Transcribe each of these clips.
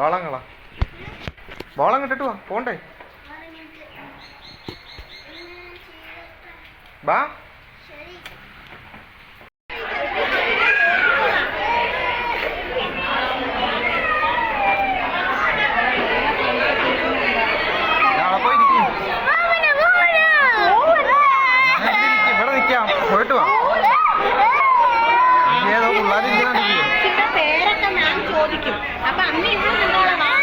ബാളങ്ങളാ ബോളം കിട്ടിട്ട് വാ പോണ്ടേ ബാ பிடிக்கும் அப்போ அம்மி இன்னும் വേണ്ട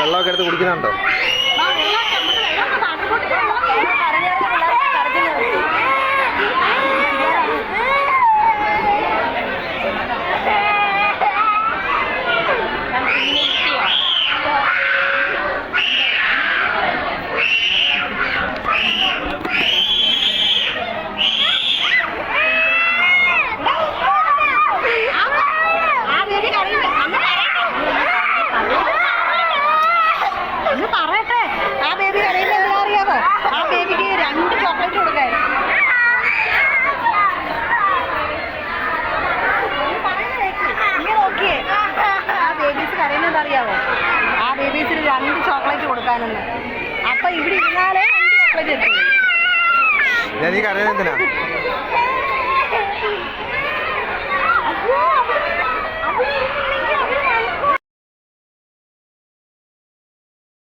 വെള്ളമൊക്കെ എടുത്ത് കുടിക്കുന്നുണ്ടോ ഓഫീസിൽ രണ്ട് ചോക്ലേറ്റ് കൊടുക്കാനെന്ന് അപ്പൊ ഇവിടെ ഇരുന്നാലേ രണ്ട് ചോക്ലേറ്റ് എത്തും